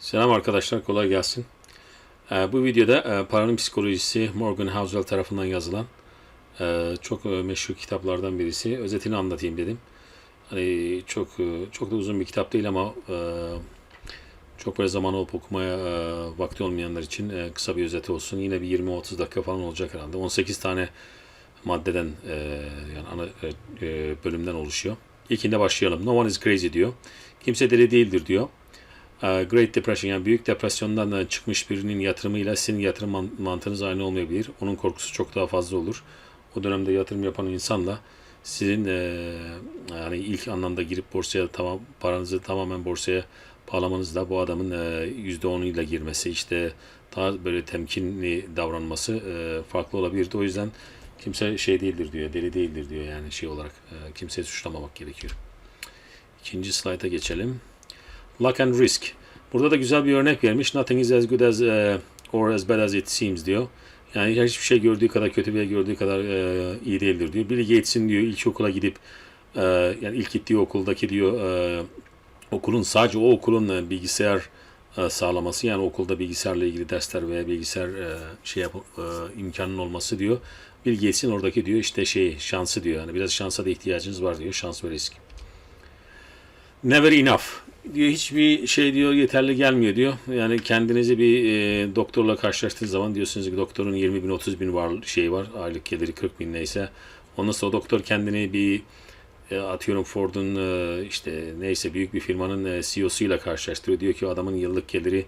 Selam arkadaşlar, kolay gelsin. Ee, bu videoda e, paranın psikolojisi Morgan Housel tarafından yazılan e, çok e, meşhur kitaplardan birisi. Özetini anlatayım dedim. Hani çok çok da uzun bir kitap değil ama çok böyle zaman olup okumaya vakti olmayanlar için kısa bir özeti olsun. Yine bir 20-30 dakika falan olacak herhalde. 18 tane maddeden yani ana bölümden oluşuyor. İlkinde başlayalım. No one is crazy diyor. Kimse deli değildir diyor. E, Great Depression yani büyük depresyondan e, çıkmış birinin yatırımıyla sizin yatırım man- mantığınız aynı olmayabilir. Onun korkusu çok daha fazla olur. O dönemde yatırım yapan insanla sizin e, yani ilk anlamda girip borsaya tamam paranızı tamamen borsaya bağlamanızda bu adamın e, %10'uyla girmesi işte daha böyle temkinli davranması e, farklı olabilirdi. O yüzden kimse şey değildir diyor, deli değildir diyor yani şey olarak. E, kimseyi suçlamamak gerekiyor. İkinci slayta geçelim. Luck and Risk. Burada da güzel bir örnek vermiş. Nothing is as good as eh, or as bad as it seems diyor. Yani hiçbir şey gördüğü kadar kötü veya gördüğü kadar eh, iyi değildir diyor. Bill Gates'in diyor ilkokula gidip eh, yani ilk gittiği okuldaki diyor eh, okulun sadece o okulun eh, bilgisayar eh, sağlaması yani okulda bilgisayarla ilgili dersler veya bilgisayar eh, şey yap, eh, imkanının olması diyor. Bill Gates'in oradaki diyor işte şey şansı diyor. Yani biraz şansa da ihtiyacınız var diyor. Şans ve risk. Never enough. Diyor hiçbir şey diyor yeterli gelmiyor diyor. Yani kendinizi bir e, doktorla karşılaştığınız zaman diyorsunuz ki doktorun 20 bin 30 bin var şey var. Aylık geliri 40 bin neyse. Ondan sonra doktor kendini bir e, atıyorum Ford'un e, işte neyse büyük bir firmanın e, CEO'suyla karşılaştırıyor. Diyor ki adamın yıllık geliri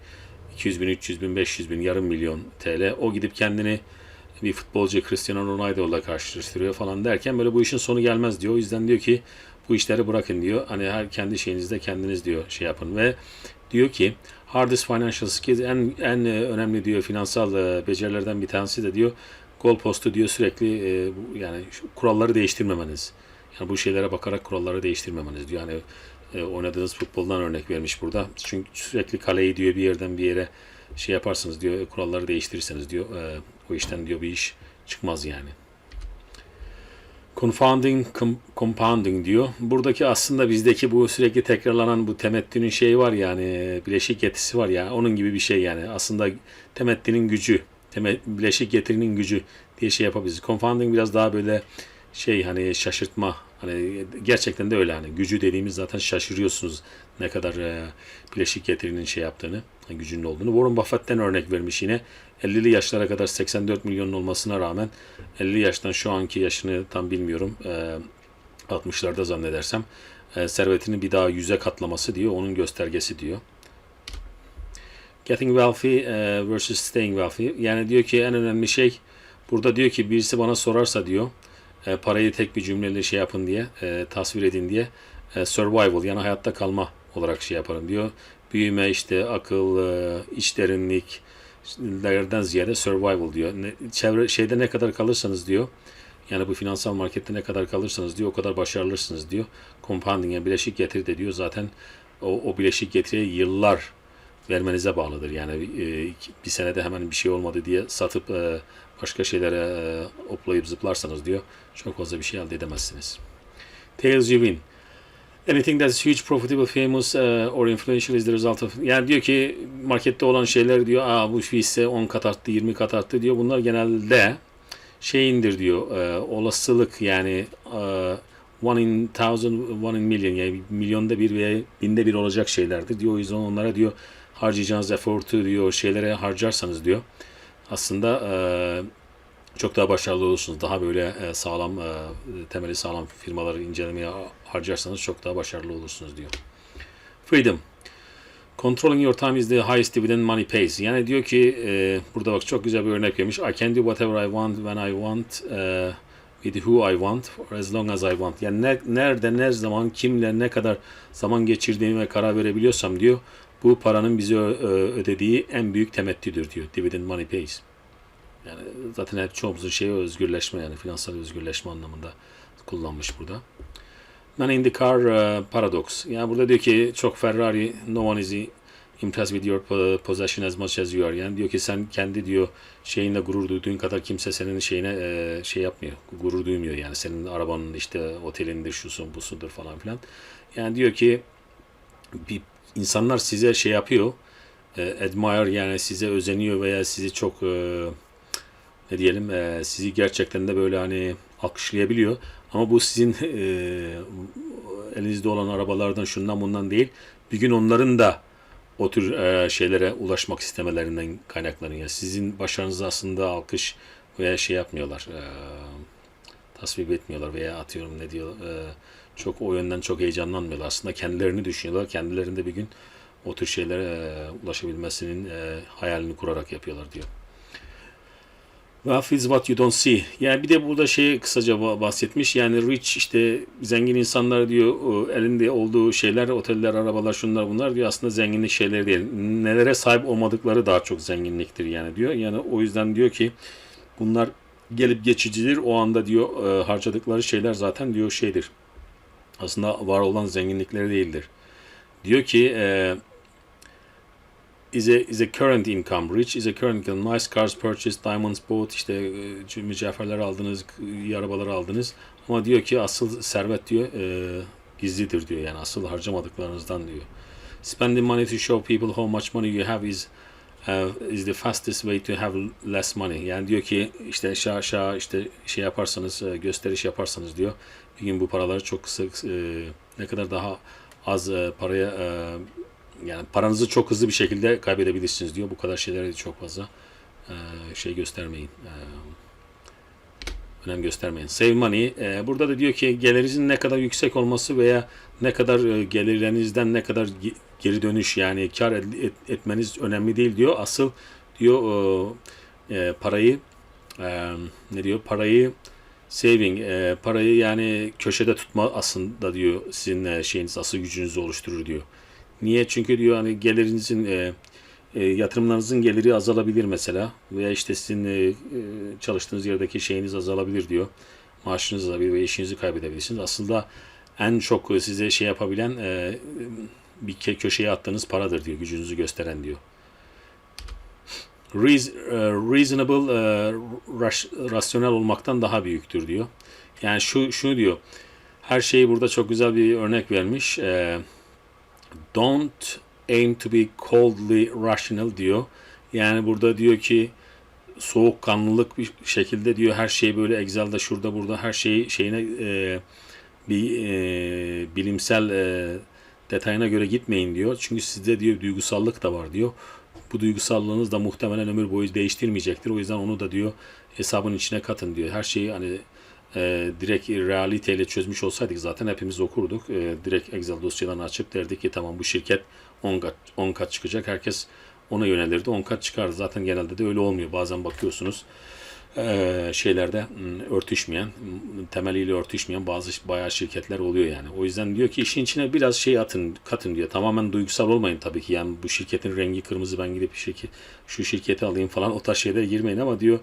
200 bin, 300 bin, 500 bin, yarım milyon TL. O gidip kendini bir futbolcu Cristiano Ronaldo'la karşılaştırıyor falan derken böyle bu işin sonu gelmez diyor. O yüzden diyor ki bu işleri bırakın diyor. Hani her kendi şeyinizde kendiniz diyor şey yapın ve diyor ki hardest financial skills en en e, önemli diyor finansal e, becerilerden bir tanesi de diyor gol postu diyor sürekli e, yani şu kuralları değiştirmemeniz. Yani bu şeylere bakarak kuralları değiştirmemeniz diyor. Yani e, oynadığınız futboldan örnek vermiş burada. Çünkü sürekli kaleyi diyor bir yerden bir yere şey yaparsınız diyor kuralları değiştirirseniz diyor e, o işten diyor bir iş çıkmaz yani. Confounding, compounding diyor. Buradaki aslında bizdeki bu sürekli tekrarlanan bu temettünün şeyi var yani bileşik getirisi var ya onun gibi bir şey yani. Aslında temettünün gücü, teme- bileşik getirinin gücü diye şey yapabiliriz. Confounding biraz daha böyle şey hani şaşırtma hani gerçekten de öyle hani gücü dediğimiz zaten şaşırıyorsunuz ne kadar e, bileşik getirinin şey yaptığını gücünün olduğunu. Warren Buffett'ten örnek vermiş yine 50'li yaşlara kadar 84 milyonun olmasına rağmen 50 yaştan şu anki yaşını tam bilmiyorum e, 60'larda zannedersem e, servetini bir daha yüze katlaması diyor onun göstergesi diyor. Getting wealthy e, versus staying wealthy. Yani diyor ki en önemli şey burada diyor ki birisi bana sorarsa diyor e, parayı tek bir cümleyle şey yapın diye e, tasvir edin diye survival yani hayatta kalma olarak şey yaparım diyor. Büyüme işte akıl, iç derinlik lerden ziyade survival diyor. Ne, çevre şeyde ne kadar kalırsanız diyor. Yani bu finansal markette ne kadar kalırsanız diyor o kadar başarılırsınız diyor. Compounding yani bileşik getiri de diyor zaten o, o bileşik getiriye yıllar vermenize bağlıdır. Yani e, bir senede hemen bir şey olmadı diye satıp e, başka şeylere e, hoplayıp zıplarsanız diyor çok fazla bir şey elde edemezsiniz. Tails you win. Anything that's huge, profitable, famous uh, or influential is the result of... Yani diyor ki markette olan şeyler diyor, Aa, bu hisse 10 kat arttı, 20 kat arttı diyor. Bunlar genelde şeyindir diyor, e, olasılık yani e, one in thousand, one in million yani milyonda bir veya binde bir olacak şeylerdir diyor. O yüzden onlara diyor harcayacağınız efortu diyor şeylere harcarsanız diyor. Aslında e, çok daha başarılı olursunuz. Daha böyle e, sağlam, e, temeli sağlam firmaları incelemeye harcarsanız çok daha başarılı olursunuz diyor. Freedom. Controlling your time is the highest dividend money pays. Yani diyor ki e, burada bak çok güzel bir örnek vermiş. I can do whatever I want when I want uh, with who I want for as long as I want. Yani ne, nerede, ne zaman, kimle, ne kadar zaman geçirdiğime karar verebiliyorsam diyor. Bu paranın bize ödediği en büyük temettüdür diyor. Dividend money pays. Yani zaten hep çoğumuzun şeyi özgürleşme yani finansal özgürleşme anlamında kullanmış burada. Man in the uh, paradox. Yani burada diyor ki çok Ferrari no one is impressed with your po- possession as much as you are. Yani diyor ki sen kendi diyor şeyinle gurur duyduğun kadar kimse senin şeyine e, şey yapmıyor. Gurur duymuyor yani senin arabanın işte otelindir şusun busudur falan filan. Yani diyor ki bir insanlar size şey yapıyor e, admire yani size özeniyor veya sizi çok e, ne diyelim e, sizi gerçekten de böyle hani alkışlayabiliyor. Ama bu sizin e, elinizde olan arabalardan şundan bundan değil. Bir gün onların da o tür e, şeylere ulaşmak istemelerinden kaynaklanıyor. Sizin başarınızı aslında alkış veya şey yapmıyorlar. E, tasvip etmiyorlar veya atıyorum ne diyor e, çok o yönden çok heyecanlanmıyorlar. Aslında kendilerini düşünüyorlar. Kendilerinde bir gün o tür şeylere e, ulaşabilmesinin e, hayalini kurarak yapıyorlar diyor. Wealth is what you don't see. Yani bir de burada şey kısaca ba- bahsetmiş. Yani rich işte zengin insanlar diyor elinde olduğu şeyler, oteller, arabalar, şunlar bunlar diyor aslında zenginlik şeyleri değil. Nelere sahip olmadıkları daha çok zenginliktir yani diyor. Yani o yüzden diyor ki bunlar gelip geçicidir. O anda diyor e, harcadıkları şeyler zaten diyor şeydir. Aslında var olan zenginlikleri değildir. Diyor ki e, is a is a current income. Rich is a current income. Nice cars purchased, diamonds bought. işte e, mücevherler aldınız, iyi arabalar aldınız. Ama diyor ki asıl servet diyor e, gizlidir diyor. Yani asıl harcamadıklarınızdan diyor. Spending money to show people how much money you have is uh, is the fastest way to have less money. Yani diyor ki işte şa şa işte şey yaparsanız e, gösteriş yaparsanız diyor bir gün bu paraları çok kısa e, ne kadar daha az e, paraya e, yani paranızı çok hızlı bir şekilde kaybedebilirsiniz diyor. Bu kadar şeylere de çok fazla e, şey göstermeyin. E, önem göstermeyin. Save money. e, burada da diyor ki gelirinizin ne kadar yüksek olması veya ne kadar e, gelirlerinizden ne kadar ge- geri dönüş yani kar ed- et- etmeniz önemli değil diyor. Asıl diyor e, parayı e, ne diyor parayı saving e, parayı yani köşede tutma aslında diyor sizin e, şeyiniz asıl gücünüzü oluşturur diyor. Niye? Çünkü diyor hani gelirinizin e, e, yatırımlarınızın geliri azalabilir mesela veya işte sizin e, e, çalıştığınız yerdeki şeyiniz azalabilir diyor. Maaşınız azalabilir ve işinizi kaybedebilirsiniz. Aslında en çok size şey yapabilen e, bir köşeye attığınız paradır diyor. Gücünüzü gösteren diyor. E, reasonable, e, rasyonel olmaktan daha büyüktür diyor. Yani şu şunu diyor. Her şeyi burada çok güzel bir örnek vermiş. E, don't aim to be coldly rational diyor. Yani burada diyor ki soğukkanlılık bir şekilde diyor her şey böyle Excel'de şurada burada her şeyi şeyine e, bir e, bilimsel e, detayına göre gitmeyin diyor. Çünkü sizde diyor duygusallık da var diyor. Bu duygusallığınız da muhtemelen ömür boyu değiştirmeyecektir. O yüzden onu da diyor hesabın içine katın diyor. Her şeyi hani e, direkt realiteyle çözmüş olsaydık zaten hepimiz okurduk. E, direkt Excel dosyalarını açıp derdik ki tamam bu şirket 10 kat, 10 kat çıkacak. Herkes ona yönelirdi. 10 kat çıkardı. Zaten genelde de öyle olmuyor. Bazen bakıyorsunuz e, şeylerde m, örtüşmeyen, m, temeliyle örtüşmeyen bazı bayağı şirketler oluyor yani. O yüzden diyor ki işin içine biraz şey atın, katın diyor. Tamamen duygusal olmayın tabii ki. Yani bu şirketin rengi kırmızı ben gidip şirket, şu şirketi alayım falan o tarz şeylere girmeyin ama diyor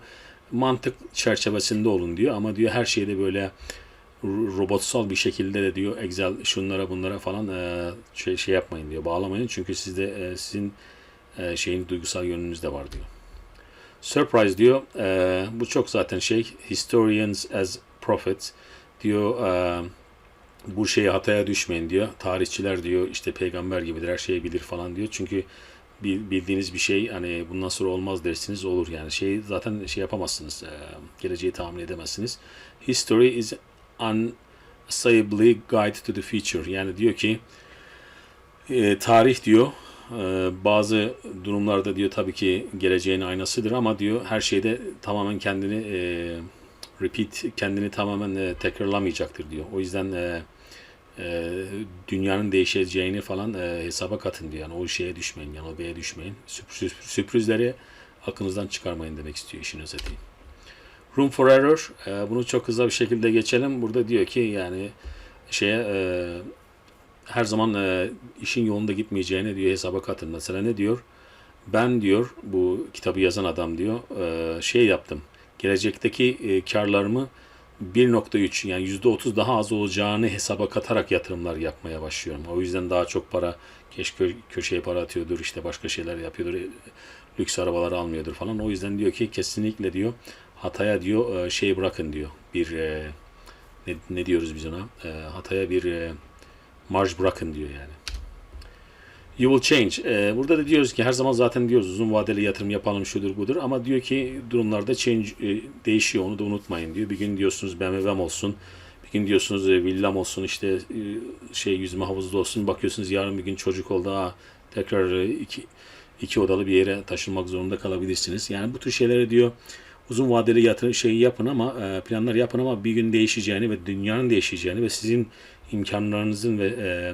mantık çerçevesinde olun diyor. Ama diyor her şeyde böyle ro- robotsal bir şekilde de diyor Excel şunlara bunlara falan e, şey, şey yapmayın diyor. Bağlamayın çünkü sizde e, sizin e, şeyin duygusal yönünüz de var diyor. Surprise diyor. e, bu çok zaten şey historians as prophets diyor. e, bu şeyi hataya düşmeyin diyor. Tarihçiler diyor işte peygamber gibidir her şeyi bilir falan diyor. Çünkü bildiğiniz bir şey hani bundan sonra olmaz dersiniz olur yani şey zaten şey yapamazsınız e, geleceği tahmin edemezsiniz. History is unsayably guide to the future yani diyor ki e, tarih diyor e, bazı durumlarda diyor tabii ki geleceğin aynasıdır ama diyor her şeyde tamamen kendini repeat kendini tamamen tekrarlamayacaktır diyor. O yüzden e, dünyanın değişeceğini falan e, hesaba katın diyor. Yani o şeye düşmeyin, yanılgıya düşmeyin. Sürpriz, sürprizleri aklınızdan çıkarmayın demek istiyor işin özeti. Room for error. e, bunu çok hızlı bir şekilde geçelim. Burada diyor ki yani şeye e, her zaman e, işin yolunda gitmeyeceğini diyor hesaba katın. Mesela ne diyor? Ben diyor bu kitabı yazan adam diyor e, şey yaptım. Gelecekteki e, karlarımı 1.3 yani %30 daha az olacağını hesaba katarak yatırımlar yapmaya başlıyorum. O yüzden daha çok para keş kö- köşeye para atıyordur işte başka şeyler yapıyordur e, lüks arabalar almıyordur falan. O yüzden diyor ki kesinlikle diyor hataya diyor e, şey bırakın diyor. Bir e, ne, ne diyoruz biz ona? Hataya bir marj bırakın diyor yani. You will change. Ee, burada da diyoruz ki her zaman zaten diyoruz uzun vadeli yatırım yapalım şudur budur ama diyor ki durumlarda change e, değişiyor onu da unutmayın diyor. Bir gün diyorsunuz BMW'm olsun. Bir gün diyorsunuz e, villam olsun işte e, şey yüzme havuzlu olsun. Bakıyorsunuz yarın bir gün çocuk oldu. Aa, tekrar e, iki, iki odalı bir yere taşınmak zorunda kalabilirsiniz. Yani bu tür şeyleri diyor uzun vadeli yatırım şeyi yapın ama e, planlar yapın ama bir gün değişeceğini ve dünyanın değişeceğini ve sizin imkanlarınızın ve e,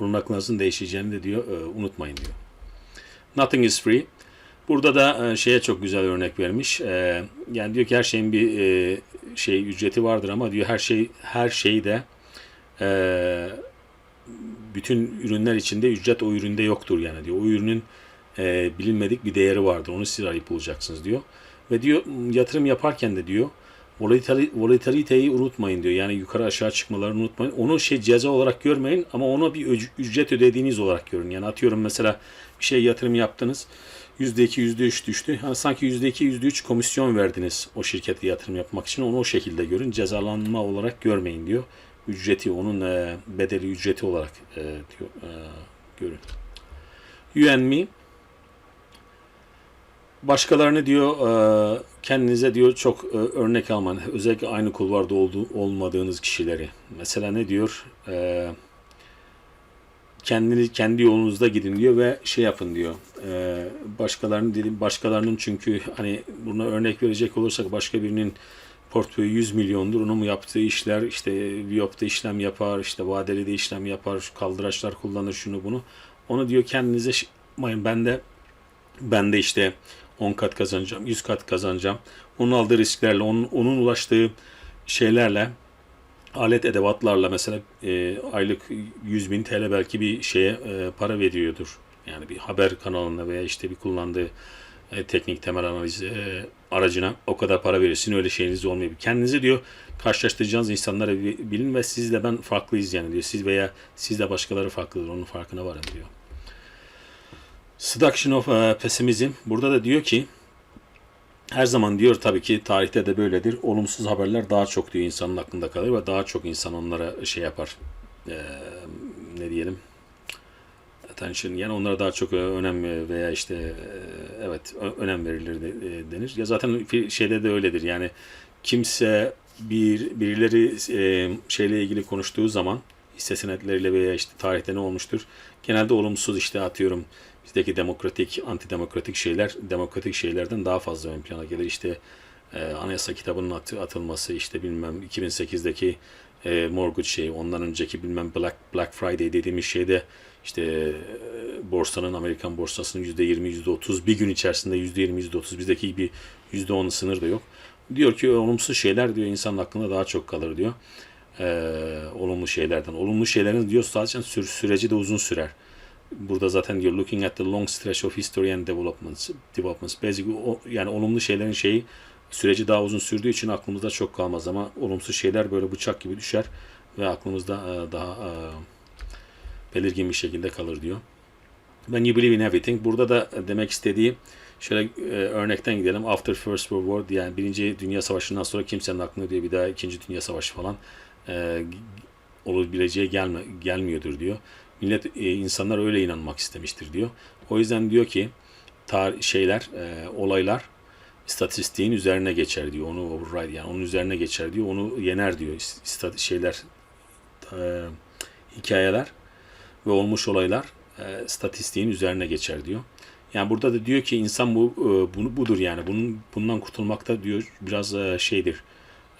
olanaklarınızın değişeceğini de diyor e, unutmayın diyor. Nothing is free. Burada da e, şeye çok güzel örnek vermiş. E, yani diyor ki her şeyin bir e, şey ücreti vardır ama diyor her şey her şeyde e, bütün ürünler içinde ücret o üründe yoktur yani diyor. O ürünün e, bilinmedik bir değeri vardır. Onu siz arayıp bulacaksınız diyor. Ve diyor yatırım yaparken de diyor volatiliteyi unutmayın diyor. Yani yukarı aşağı çıkmalarını unutmayın. Onu şey ceza olarak görmeyin ama ona bir ücret ödediğiniz olarak görün. Yani atıyorum mesela bir şey yatırım yaptınız. %2, %3 düştü. Yani sanki %2, %3 komisyon verdiniz o şirkete yatırım yapmak için. Onu o şekilde görün. Cezalanma olarak görmeyin diyor. Ücreti, onun e, bedeli ücreti olarak e, diyor, e, görün. You and Başkalarını diyor e, kendinize diyor çok e, örnek alman. Özellikle aynı kulvarda olduğu, olmadığınız kişileri. Mesela ne diyor? E, kendini kendi yolunuzda gidin diyor ve şey yapın diyor. Başkalarının dedim başkalarının çünkü hani buna örnek verecek olursak başka birinin portföyü 100 milyondur. Onun mu yaptığı işler işte Viyop'ta işlem yapar, işte vadeli de işlem yapar, kaldıraçlar kullanır şunu bunu. Onu diyor kendinize yapmayın. Ben de ben de işte 10 kat kazanacağım, 100 kat kazanacağım. Onun aldığı risklerle, onun, onun ulaştığı şeylerle, alet edevatlarla mesela e, aylık 100 bin TL belki bir şeye e, para veriyordur. Yani bir haber kanalına veya işte bir kullandığı e, teknik temel analiz e, aracına o kadar para verirsin öyle şeyiniz olmayabilir. Kendinizi diyor karşılaştıracağınız insanları bi- bilin ve sizle ben farklıyız yani diyor. Siz veya sizle başkaları farklıdır onun farkına varın diyor. Seduction of e, Pessimism. Burada da diyor ki her zaman diyor tabii ki tarihte de böyledir. Olumsuz haberler daha çok diyor insanın aklında kalır ve daha çok insan onlara şey yapar. E, ne diyelim? Attention yani onlara daha çok e, önem veya işte e, evet önem verilir de, e, denir. Ya zaten şeyde de öyledir. Yani kimse bir birileri e, şeyle ilgili konuştuğu zaman hisse senetleriyle veya işte tarihte ne olmuştur? Genelde olumsuz işte atıyorum bizdeki demokratik, antidemokratik şeyler demokratik şeylerden daha fazla ön plana gelir. İşte e, anayasa kitabının atı- atılması, işte bilmem 2008'deki e, mortgage şey, ondan önceki bilmem Black Black Friday dediğimiz şeyde işte e, borsanın Amerikan borsasının %20, %30 bir gün içerisinde %20, %30 bizdeki gibi %10 sınır da yok. Diyor ki olumsuz şeyler diyor insanın aklında daha çok kalır diyor. E, olumlu şeylerden. Olumlu şeylerin diyor sadece sür, süreci de uzun sürer. Burada zaten diyor looking at the long stretch of history and developments. developments. Basically, o, yani olumlu şeylerin şeyi süreci daha uzun sürdüğü için aklımızda çok kalmaz ama olumsuz şeyler böyle bıçak gibi düşer ve aklımızda e, daha e, belirgin bir şekilde kalır diyor. When you believe in everything. Burada da demek istediği şöyle e, örnekten gidelim. After First World War yani Birinci Dünya Savaşı'ndan sonra kimsenin aklına diyor bir daha İkinci Dünya Savaşı falan e, olabileceği gelme, gelmiyordur diyor. Millet e, insanlar öyle inanmak istemiştir diyor. O yüzden diyor ki tar şeyler, e, olaylar istatistiğin üzerine geçer diyor. Onu override yani onun üzerine geçer diyor. Onu yener diyor. İstat şeyler e, hikayeler ve olmuş olaylar e, statistiğin üzerine geçer diyor. Yani burada da diyor ki insan bu e, bunu budur yani. Bunun bundan kurtulmak da diyor biraz e, şeydir.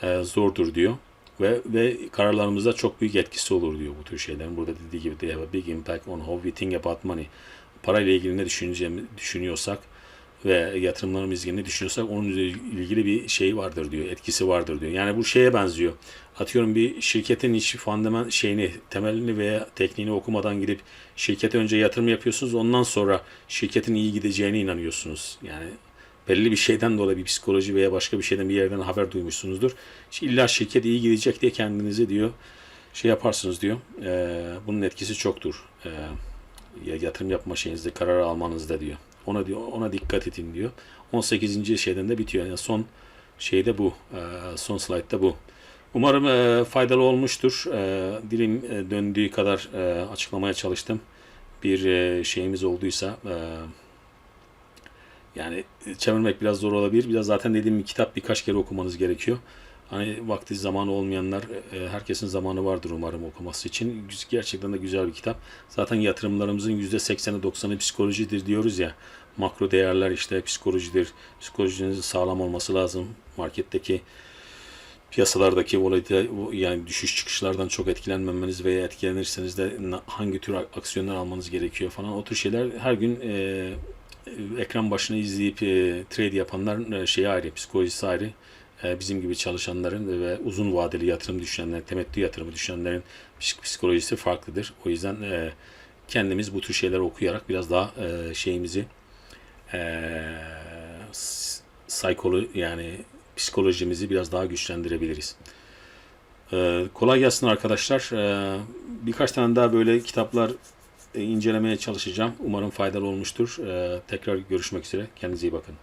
e, zordur diyor. Ve ve kararlarımızda çok büyük etkisi olur diyor bu tür şeylerin. Burada dediği gibi they have a big impact on how we think about money. Parayla ilgili ne düşüneceğimi düşünüyorsak ve yatırımlarımız ilgili ne düşünüyorsak onun ilgili bir şey vardır diyor, etkisi vardır diyor. Yani bu şeye benziyor. Atıyorum bir şirketin iş fundament şeyini, temelini veya tekniğini okumadan gidip şirkete önce yatırım yapıyorsunuz. Ondan sonra şirketin iyi gideceğine inanıyorsunuz. Yani belli bir şeyden dolayı bir psikoloji veya başka bir şeyden bir yerden haber duymuşsunuzdur. İşte illa şirket iyi gidecek diye kendinizi diyor şey yaparsınız diyor. Ee, bunun etkisi çoktur. Ya yatırım yapma şeyinizde karar almanızda diyor. Ona diyor ona dikkat edin diyor. 18. şeyden de bitiyor. Yani son şeyde bu. Ee, son slaytta bu. Umarım e, faydalı olmuştur. E, dilim e, döndüğü kadar e, açıklamaya çalıştım. bir e, şeyimiz olduysa e, yani çevirmek biraz zor olabilir. Biraz zaten dediğim gibi kitap birkaç kere okumanız gerekiyor. Hani vakti zamanı olmayanlar, e, herkesin zamanı vardır umarım okuması için. Gerçekten de güzel bir kitap. Zaten yatırımlarımızın %80'i 90'ı psikolojidir diyoruz ya. Makro değerler işte psikolojidir. Psikolojinizin sağlam olması lazım. Marketteki piyasalardaki volatilite yani düşüş çıkışlardan çok etkilenmemeniz veya etkilenirseniz de hangi tür ak- aksiyonlar almanız gerekiyor falan. O tür şeyler her gün e, e, ekran başına izleyip e, trade yapanların e, şeyi ayrı, psikolojisi ayrı. E, bizim gibi çalışanların ve uzun vadeli yatırım düşünenlerin, temettü yatırımı düşünenlerin psik- psikolojisi farklıdır. O yüzden e, kendimiz bu tür şeyler okuyarak biraz daha e, şeyimizi e, psikolo yani psikolojimizi biraz daha güçlendirebiliriz. E, kolay gelsin arkadaşlar. E, birkaç tane daha böyle kitaplar e, incelemeye çalışacağım. Umarım faydalı olmuştur. E, tekrar görüşmek üzere. Kendinize iyi bakın.